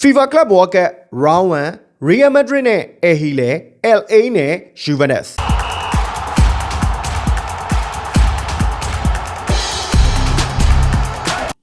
FIFA Club World Cup Round 1 Real Madrid နဲ့ El Hilal LA နဲ့ Juventus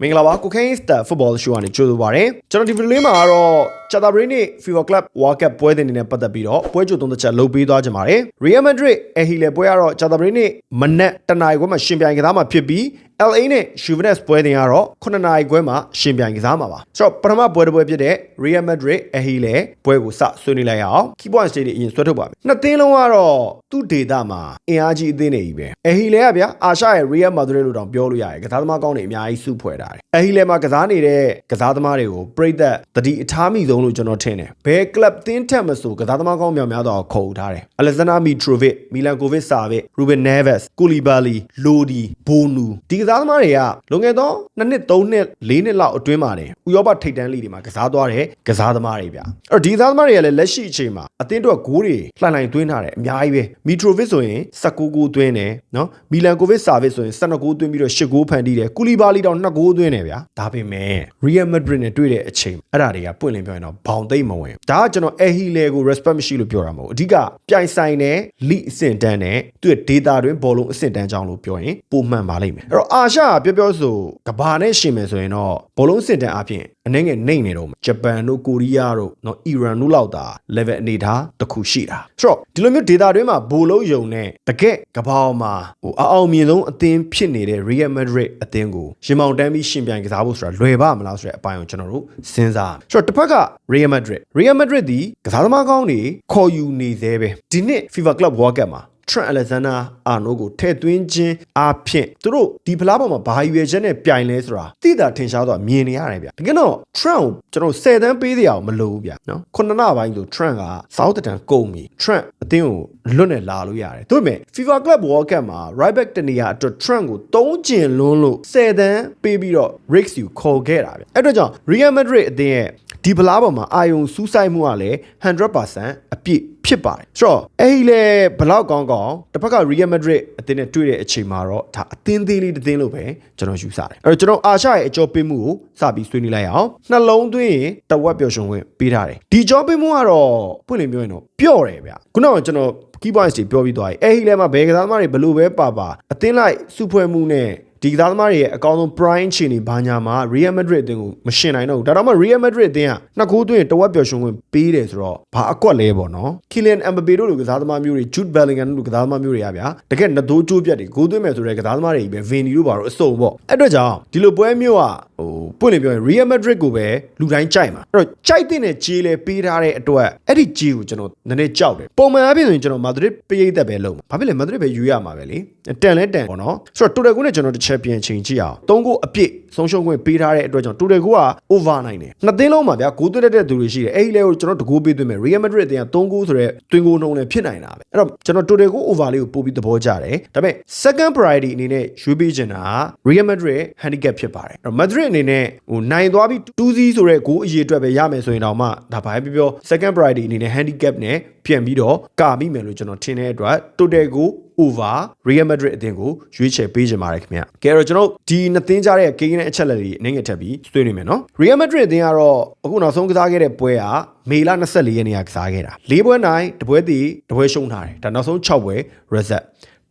မင်္ဂလာပါကိုခိုင်းစတာဖုတ်ဘောရှိုးကနေကြိုဆိုပါရစေကျွန်တော်ဒီဗီဒီယိုလေးမှာကတော့ ချာတာဘရီနေ့ FIFA Club World Cup ပွဲစဉ်တွေနဲ့ပတ်သက်ပြီးတော့ပွဲကြိုသုံးသက်ချက်လုပ်ပေးသွားကြပါတယ် Real Madrid အဟီလေပွဲကတော့ချာတာဘရီနေ့မနက်တနာရီခွဲမှာရှင်ပြိုင်ကစားမှာဖြစ်ပြီး LA နဲ့ Juventus ပွဲတင်ကတော့9နာရီခွဲမှာရှင်ပြိုင်ကစားမှာပါဆိုတော့ပထမပွဲတစ်ပွဲဖြစ်တဲ့ Real Madrid အဟီလေပွဲကိုစဆွေးနွေးလိုက်ရအောင် key point state တွေအရင်ဆွဲထုတ်ပါမယ်နှစ်သင်းလုံးကတော့သူ့ဒေတာမှာအင်အားကြီးအသင်းတွေကြီးပဲအဟီလေကဗျာအာရှရဲ့ Real Madrid လို့တောင်ပြောလို့ရတယ်ကစားသမားကောင်းတွေအများကြီးစုဖွဲ့ထားတယ်အဟီလေမှာကစားနေတဲ့ကစားသမားတွေကိုပြိသက်တတိအထားမိဆုံးလို့ကျွန်တော်ထင်တယ်ဘယ် club သင်းထက်မဆိုကစားသမားကောင်းများများတော့ခေါ်ထားတယ် Alexander Mitrovic Milankovic Savic Ruben Neves Koulibaly Lodi Bonu ဒီကစားသမားတွေကလွန်ခဲ့သော2နှစ်3နှစ်4နှစ်လောက်အတွင်းမှာနေဥရောပထိပ်တန်းလိတွေမှာကစားသွားတဲ့ကစားသမားတွေဗျအဲ့တော့ဒီကစားသမားတွေကလည်းလက်ရှိအချိန်မှာအသင်းတို့ဂိုးတွေလှန်လှန်သွင်းထားတယ်အများကြီးပဲ Mitrovic ဆိုရင်19ဂိုးသွင်းတယ်နော် Milankovic Savic ဆိုရင်12ဂိုးသွင်းပြီးတော့10ဂိုးဖန်တီးတယ် Koulibaly တော့2ဂိုးသွင်းတယ်ဗျဒါပေမဲ့ Real Madrid နဲ့တွေ့တဲ့အချိန်အဲ့ဒါတွေကပွင့်လင်းပြောရင်တော့ဘောင်သိမ့်မဝင်ဒါကကျွန်တော် Ehile ကို respect မရှိလို့ပြောတာမဟုတ်ဘူးအဓိကပြိုင်ဆိုင်တဲ့ league အဆင့်တန်းနဲ့သူ့ရဲ့ data တွင်ဘောလုံးအဆင့်တန်းကြောင်းလို့ပြောရင်ပုံမှန်ပါလိမ့်မယ်အဲ့တော့အာရှကပြောပြောဆိုကဘာနဲ့ရှင်မယ်ဆိုရင်တော့ဘောလုံးအဆင့်တန်းအပြင် အနေငယ်နှိမ့်နေတော့ဂျပန်တို့ကိုရီးယားတို့နော်အီရန်တို့လောက်သာ level အနေထားတစ်ခုရှိတာဆိုတော့ဒီလိုမျိုး data တွင်မှာဘိုလုံးယုံနဲ့တကက်ကဘာအောင်မှာဟိုအအောင်မြင်ဆုံးအသင်းဖြစ်နေတဲ့ Real Madrid အသင်းကိုရှင်မောင်တန်းပြီးရှင်ပြိုင်ကစားဖို့ဆိုတာလွယ်ပါမလားဆိုတဲ့အပိုင်းကိုကျွန်တော်တို့စဉ်းစားဆိုတော့တစ်ဖက်က Real Madrid Real Madrid ဒီကစားသမားကောင်းတွေခေါ်ယူနေသေးပဲဒီနှစ် FIFA Club World Cup မှာ Trent Alexander Arnold ကိုထည့်သွင်းခြင်းအဖြစ်သူတို့ဒီဖလားပေါ်မှာဘာရွယ်ချက်နဲ့ပြိုင်လဲဆိုတာသိတာထင်ရှားတော့မြင်နေရတယ်ဗျတကယ်တော့ Trent ကိုကျွန်တော်10တန်းပေးစရာမလိုဘူးဗျနော်ခုနှစ်လပိုင်းဆို Trent က Southampton ကုန်ပြီ Trent အသင်းကိုလွတ်နဲ့လာလို့ရတယ်ဒါပေမဲ့ FIFA Club World Cup မှာ right back တနေရာအတွက် Trent ကိုသုံးကျင်လွန်းလို့10တန်းပေးပြီးတော့ Riggs ကိုခေါ်ခဲ့တာဗျအဲ့တော့ကြောင့် Real Madrid အသင်းရဲ့ ဒီဖလားပေါ်မှာအာယုံစူးစိုက်မှုကလည်း100%အပြည့်ဖြစ်ပါတယ်ဆိုတော့အဲ့ဒီလေဘလောက်ကောင်းကောင်းတစ်ဖက်က Real Madrid အသင်းနဲ့တွေ့တဲ့အချိန်မှာတော့ဒါအသင်းသေးလေးတစ်သင်းလို့ပဲကျွန်တော်ယူဆတယ်အဲ့တော့ကျွန်တော်အာရှရဲ့အကျော်ပေးမှုကိုစပြီးဆွေးနွေးလိုက်အောင်နှလုံးသွင်းရင်တဝက်ပျော်ရွှင်ခွင့်ပေးထားတယ်ဒီကျော်ပေးမှုကတော့ပွင့်လင်းပြောရင်တော့ပျော့တယ်ဗျခုနကကျွန်တော် key points တွေပြောပြီးသွားပြီအဲ့ဒီလေမှာဘယ်ကစားသမားတွေဘလို့ပဲပါပါအသင်းလိုက်စုဖွဲ့မှုနဲ့ ဒီကစားသမားတွေရဲ့အကောင်းဆုံး prime ချီနေဘာညာမှာ Real Madrid အသင်းကိုမရှင်နိုင်တော့ဘူးဒါတော့မှ Real Madrid အသင်းကနှစ်ကိုးသွင်းတဝက်ပျော်ရွှင်ခွင့်ပေးတယ်ဆိုတော့ဘာအကွက်လဲပေါ့နော် Kylian Mbappe တို့လိုကစားသမားမျိုးတွေ Jude Bellingham တို့လိုကစားသမားမျိုးတွေကဗျာတကယ်နှစ်သိုးကျိုးပြတ်တွေဂိုးသွင်းမယ်ဆိုတဲ့ကစားသမားတွေကြီးပဲ Vini တို့ဘာလို့အစုံပေါ့အဲ့အတွက်ကြောင့်ဒီလိုပွဲမျိုးကဟိုပွင့်လင်းပြောရင် Real Madrid ကိုပဲလူတိုင်းကြိုက်မှာအဲ့တော့ကြိုက်တဲ့ကြေးလဲပေးထားတဲ့အတွက်အဲ့ဒီကြေးကိုကျွန်တော်နည်းနည်းကြောက်တယ်ပုံမှန်အားဖြင့်ဆိုရင်ကျွန်တော် Madrid ပေးရိတ်သက်ပဲလုပ်မှာဘာဖြစ်လဲ Madrid ပဲယူရမှာပဲလေတန်လဲတန်ပေါ့နော်ဆိုတော့ total ကိုနဲ့ကျွန်တော်တစ်ချက်ပြင်ချိန်ကြည့်အောင်သုံးကိုအပြည့်ဆုံးရှုံးခွင့်ပေးထားတဲ့အတွက်ကြောင့် total ကိုက over နိုင်တယ်နှစ်သင်းလုံးမှာဗျာဂိုးသွင်းတတ်တဲ့သူတွေရှိတယ်အဲ့ဒီလဲကိုကျွန်တော်တကိုးပေးသွင်းမယ် Real Madrid အသင်းက3ဂိုးဆိုတဲ့တွင်ဂိုးနှုန်းလည်းဖြစ်နိုင်တာပဲအဲ့တော့ကျွန်တော် total ကို over လေးကိုပို့ပြီးသဘောကျတယ်ဒါပေမဲ့ second priority အနေနဲ့ရွေးပေးချင်တာ Real Madrid handicap ဖြစ်ပါတယ်အဲ့တော့ Madrid အနေနဲ့ဟိုနိုင်သွားပြီး2-0ဆိုတဲ့ဂိုးအရေးအတွက်ပဲရမယ်ဆိုရင်တော့မှဒါဘာပဲပြော second priority အနေနဲ့ handicap နဲ့ပြန်ပြီးတော့ကာမိမယ်လို့ကျွန်တော်ထင်တဲ့အတွက် total ကို over Real Madrid အသင်းကိုရွေးချယ်ပေးချင်ပါတယ်ခင်ဗျ။ကဲတော့ကျွန်တော်ဒီနှစ်သင်းကြားတဲ့ဂိမ်းနဲ့အချက်လက်တွေအနည်းငယ်ထပ်ပြီးဆွေးနွေးမယ်နော်။ Real Madrid အသင်းကတော့အခုနောက်ဆုံးကစားခဲ့တဲ့ပွဲကမေလ24ရက်နေ့ကကစားခဲ့တာ။၄ပွဲနိုင်တပွဲတည်တပွဲရှုံးထားတယ်။ဒါနောက်ဆုံး6ပွဲ result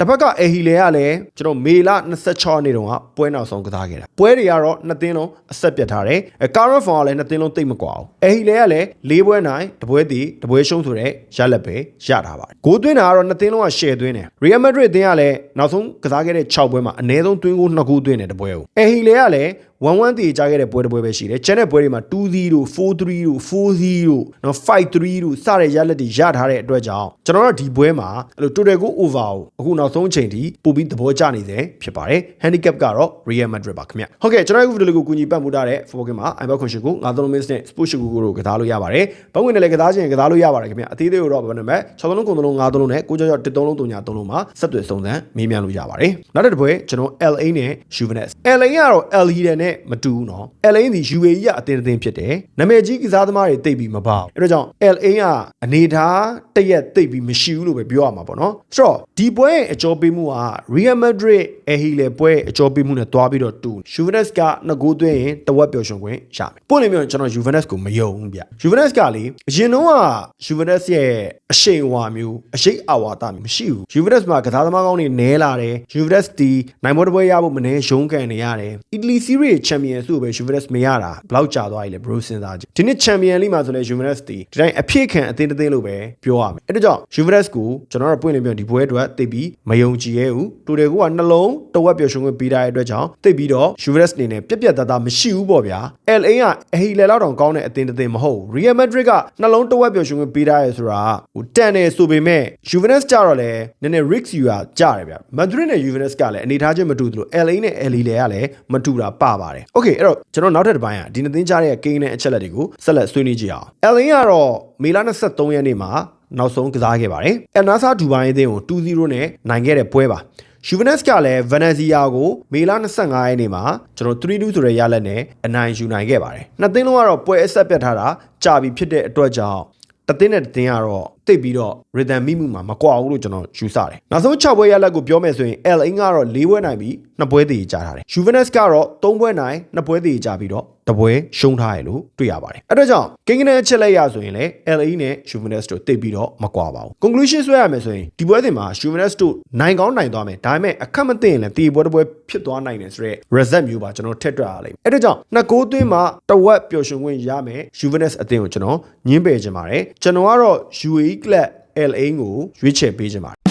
တစ်ဖက်ကအေဟီလေကလည်းကျွန်တော်မေလ26ရက်နေ့တုန်းကပွဲနောက်ဆုံးကစားခဲ့တာပွဲတွေကတော့နှစ်သင်းလုံးအဆက်ပြတ်ထားတယ်အဲကာရဖောင်ကလည်းနှစ်သင်းလုံးတိတ်မကွာဘူးအေဟီလေကလည်း၄ပွဲနိုင်တပွဲတည်တပွဲရှုံးဆိုတဲ့ရလက်ပဲရထားပါတယ်ဂိုးသွင်းတာကတော့နှစ်သင်းလုံးကရှယ်သွင်းတယ်ရီယယ်မက်ဒရစ်အသင်းကလည်းနောက်ဆုံးကစားခဲ့တဲ့6ပွဲမှာအနည်းဆုံးသွင်းဂိုး2ဂိုးသွင်းတယ်တပွဲကိုအေဟီလေကလည်း 1-1တည်ကြားခဲ့တဲ့ပွဲတစ်ပွဲပဲရှိတယ်။ကျန်တဲ့ပွဲတွေမှာ2-0 4-3တို့4-0နော်5-3တို့စတဲ့ရလက်တွေရထားတဲ့အတွက်ကြောင့်ကျွန်တော်တို့ဒီပွဲမှာအဲ့လို total ကို over ကိုအခုနောက်ဆုံးအချိန်ထိပို့ပြီးသဘောကျနေစေဖြစ်ပါတယ်။ handicap ကတော့ Real Madrid ပါခင်ဗျ။ဟုတ်ကဲ့ကျွန်တော်တို့ဗီဒီယိုလေးကိုကူညီပတ်မှုထားတဲ့ football game မှာ iBet Condition ကို93 minutes နဲ့ Sport Show ကိုတို့ကစားလို့ရပါတယ်။ဘဝင်နဲ့လည်းကစားခြင်းကစားလို့ရပါတယ်ခင်ဗျ။အသေးသေးကိုတော့ဘယ်နံပါတ်6လုံး9လုံး5လုံးနဲ့9ကြောက်1 3လုံး3ညာ3လုံးမှာဆက်သွယ်စုံစမ်းမေးမြန်းလို့ရပါတယ်။နောက်တစ်ပွဲကျွန်တော် LA နဲ့ Juventus LA ကတော့ El Hilal နဲ့နဲ့မတူဘူးနော် LA ဒီ UAE ကအတင်းအတင်းဖြစ်တယ်နာမည်ကြီးကစားသမားတွေတိတ်ပြီးမပေါ့အဲ့တော့ကြောင့် LA ကအနေထားတရက်တိတ်ပြီးမရှိဘူးလို့ပဲပြောရမှာပေါ့နော်ဆိုတော့ဒီပွဲရဲ့အကျော်ပေးမှုက Real Madrid အဟီလေပွဲရဲ့အကျော်ပေးမှုနဲ့တွားပြီးတော့တူ Juventus ကနှစ်ဂိုးသွင်းရင်တဝက်ပျော်ရွှင်ခွင့်ရမယ်ပို့နေမျိုးကျွန်တော် Juventus ကိုမယုံဘူးဗျ Juventus ကလေအရင်တော့က Juventus ရဲ့ အရှိန်အဝါမျိုးအရှိတ်အဝါဒမျိုးမရှိဘူး Juventus မှာကစားသမားကောင်းတွေနဲလာတယ် Juventus ဒီနိုင်ပွဲတစ်ပွဲရဖို့မနေရုန်းကန်နေရတယ် Italy Serie Champion ဆိုပဲ Juventus မရတာဘယ်လောက်ကြာသွားပြီလဲ bro စဉ်းစားကြည့်ဒီနှစ် Champion League မှာဆိုလဲ Juventus ဒီဒီတိုင်းအဖြစ်ခံအသင်းတစ်သင်းလို့ပဲပြောရမယ်အဲ့ဒါကြောင့် Juventus ကိုကျွန်တော်တို့ပွင့်လင်းပြဒီပွဲအတွက်သိပြီးမယုံကြည်ရဲဘူးတူတယ်ကနှလုံးတဝက်ပျော်ရွှင်ခွင့်ပေးထားတဲ့အတွက်ကြောင့်သိပြီးတော့ Juventus အနေနဲ့ပြက်ပြက်သားသားမရှိဘူးပေါ့ဗျာ LA ကအဟီလေလောက်တောင်ကောင်းတဲ့အသင်းတစ်သင်းမဟုတ်ဘူး Real Madrid ကနှလုံးတဝက်ပျော်ရွှင်ခွင့်ပေးထားရဲဆိုတာဟိုတန်တယ်ဆိုပေမဲ့ Juventus ကြတော့လဲနည်းနည်း risk ယူတာကြားတယ်ဗျ Madrid နဲ့ Juventus ကလည်းအနေထားချင်းမတူသလို LA နဲ့ LA လေကလည်းမတူတာပပါတယ် Okay အဲ့တော့ကျွန်တော်နောက်ထပ်တစ်ပိုင်းอ่ะဒီနှစ်သင်းကြားတဲ့ကိန်းနဲ့အချက်လက်တွေကိုဆက်လက်ဆွေးနွေးကြည့်အောင် LA ကတော့မေလ23ရက်နေ့မှာနောက်ဆုံးကစားခဲ့ပါတယ်။ El Nassr ဒူဘိုင်းအသင်းကို2-0နဲ့နိုင်ခဲ့တဲ့ပွဲပါ။ Juventus ကလည်း Venezia ကိုမေလ25ရက်နေ့မှာကျွန်တော်3-2ဆိုတဲ့ရလက်နဲ့အနိုင်ယူနိုင်ခဲ့ပါတယ်။နှစ်သင်းလုံးကတော့ပွဲအဆက်ပြတ်ထားတာကြာပြီဖြစ်တဲ့အတွက်ကြောင့်တစ်သင်းနဲ့တစ်သင်းကတော့တိတ်ပြီးတော့ rhythm မိမှုမှာမကွာဘူးလို့ကျွန်တော်ယူဆတယ်။နောက်ဆုံး6ပွဲရလက်ကိုပြောမယ်ဆိုရင် LA ကတော့4ပွဲနိုင်ပြီး2ပွဲတည်ကြထားတယ်။ Juventus ကတော့3ပွဲနိုင်2ပွဲတည်ကြပြီးတော့တပွဲရှုံးထားရလို့တွေ့ရပါတယ်။အဲ့တော့ကြောင့်ကိန်းဂဏန်းအချက်လိုက်ရဆိုရင်လည်း LA နဲ့ Juventus တို့တိတ်ပြီးတော့မကွာပါဘူး။ conclusion ဆွဲရမယ်ဆိုရင်ဒီပွဲစဉ်မှာ Juventus တို့နိုင်ကောင်းနိုင်သွားမယ်။ဒါပေမဲ့အခက်မသိရင်လည်းတီပွဲတစ်ပွဲဖြစ်သွားနိုင်တယ်ဆိုတော့ result မျိုးပါကျွန်တော်ထက်တွက်ရလိမ့်မယ်။အဲ့တော့ကြောင့်နှစ်ကိုးသွင်းမှာတဝက်ပျော်ရွှင်ခွင့်ရမယ် Juventus အသင်းကိုကျွန်တော်ညှင်းပယ်ခြင်းပါတယ်။ကျွန်တော်ကတော့ UAE club LA ကိုရွေးချယ်ပေးခြင်းပါတယ်